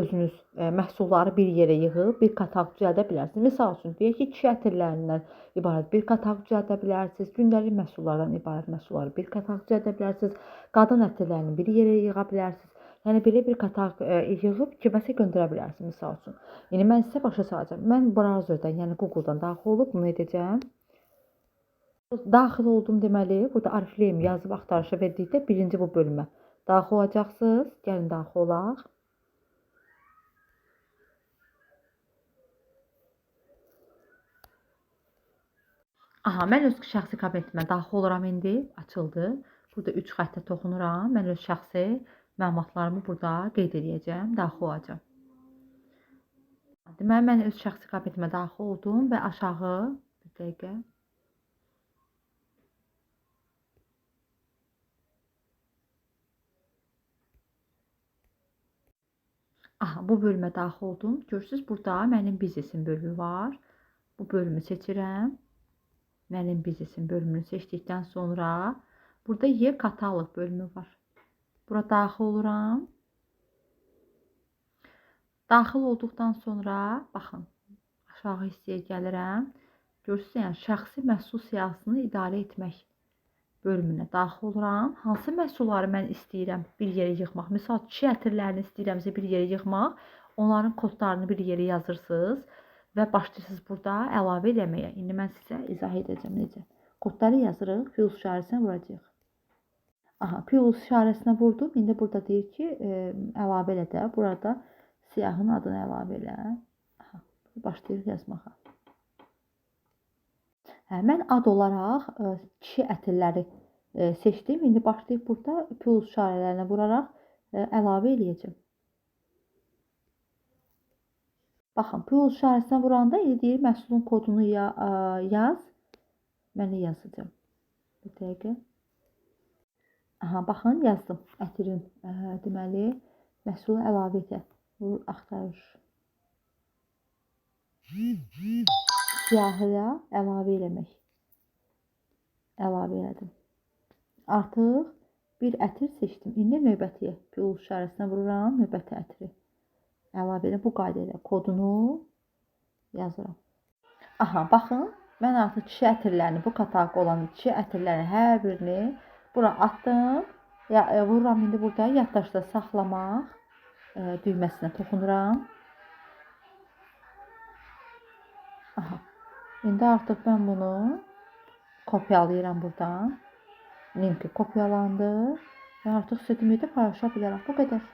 özünüz ə, məhsulları bir yerə yığıb bir kataloq düzəldə bilərsiniz. Məsəl üçün deyək ki, kişi ətirlərindən ibarət bir kataloq düzəldə bilərsiniz. Gündəlik məhsullardan ibarət məhsulları bir kataloq düzəldə bilərsiniz. Qadın ətirlərini bir yerə yığa bilərsiniz. Yəni belə bir kataloq ə, yığıb kiməsə göndərə bilərsiniz məsəl üçün. İndi mən sizə başa salacağam. Mən browserdən, yəni Google-dan daxil olub bunu edəcəm. Daxil oldum deməli, burada arifleyim yazıb axtarışa verdikdə birinci bu bölümə daxil olacaqsınız. Gəlin daxil olaq. Aha, mən öz şəxsi kabinetimə daxil oluram indi. Açıldı. Burada 3 xəttə toxunuram. Mən öz şəxsi məlumatlarımı burada qeyd edəcəm, daxil olacağam. Deməli, mən öz şəxsi kabinetimə daxil oldum və aşağı bir dəqiqə Aha, bu bölümə daxil oldum. Görürsüz, burada mənim biznesin bölümü var. Bu bölümü seçirəm. Mənim biznesin bölümünü seçdikdən sonra burada yer kataloq bölümü var. Bura daxil oluram. Daxil olduqdan sonra baxın, aşağı hissəyə gəlirəm. Görürsüz, yəni şəxsi məhsul siyahısını idarə etmək bölümünə daxil oluram. Hansı məhsulları mən istəyirəm bir yerə yığmaq. Məsəl kişi ətirlərini istəyirəmsə bir yerə yığmaq, onların kodlarını bir yerə yazırsınız və başlayırsınız burada əlavə eləməyə. İndi mən sizə izah edəcəm necə. Kodları yazırıq, plus işarəsinə vuracağıq. Aha, plus işarəsinə vurdum. İndi burada deyir ki, e, əlavə elə də. Burada siyahın adını əlavə elə. Aha, başlayırıq yazmağa. Hə, mən ad olaraq ə, e, kişi ətirləri ə, e, seçdim. İndi başlayıb burada plus işarələrinə vuraraq ə, əlavə eləyəcəm. Baxın, plus işarəsinə vuranda indi deyir məhsulun kodunu ya, ə, yaz. Mən yazacağam. Bir dəqiqə. Aha, baxın yazdım. Ətirin ə, deməli məhsulu əlavə et. Vur axtarış siyahıya əlavə eləmək. Əlavə elədim. Artıq bir ətir seçdim. İndi növbəti plus işarəsinə vururam, növbəti ətiri. Əlavə elə bu qayda ilə kodunu yazıram. Aha, baxın, mən artıq kişi ətirlərini, bu kataloq olan kişi ətirlərini hər birini bura atdım. Ya, e, vururam indi burada yaddaşda saxlamaq e, düyməsinə toxunuram. Aha. İndi artıq mən bunu kopyalayıram buradan. Linki kopyalandı və artıq istədiyim yerdə paylaşa bilərəm. Bu qədər.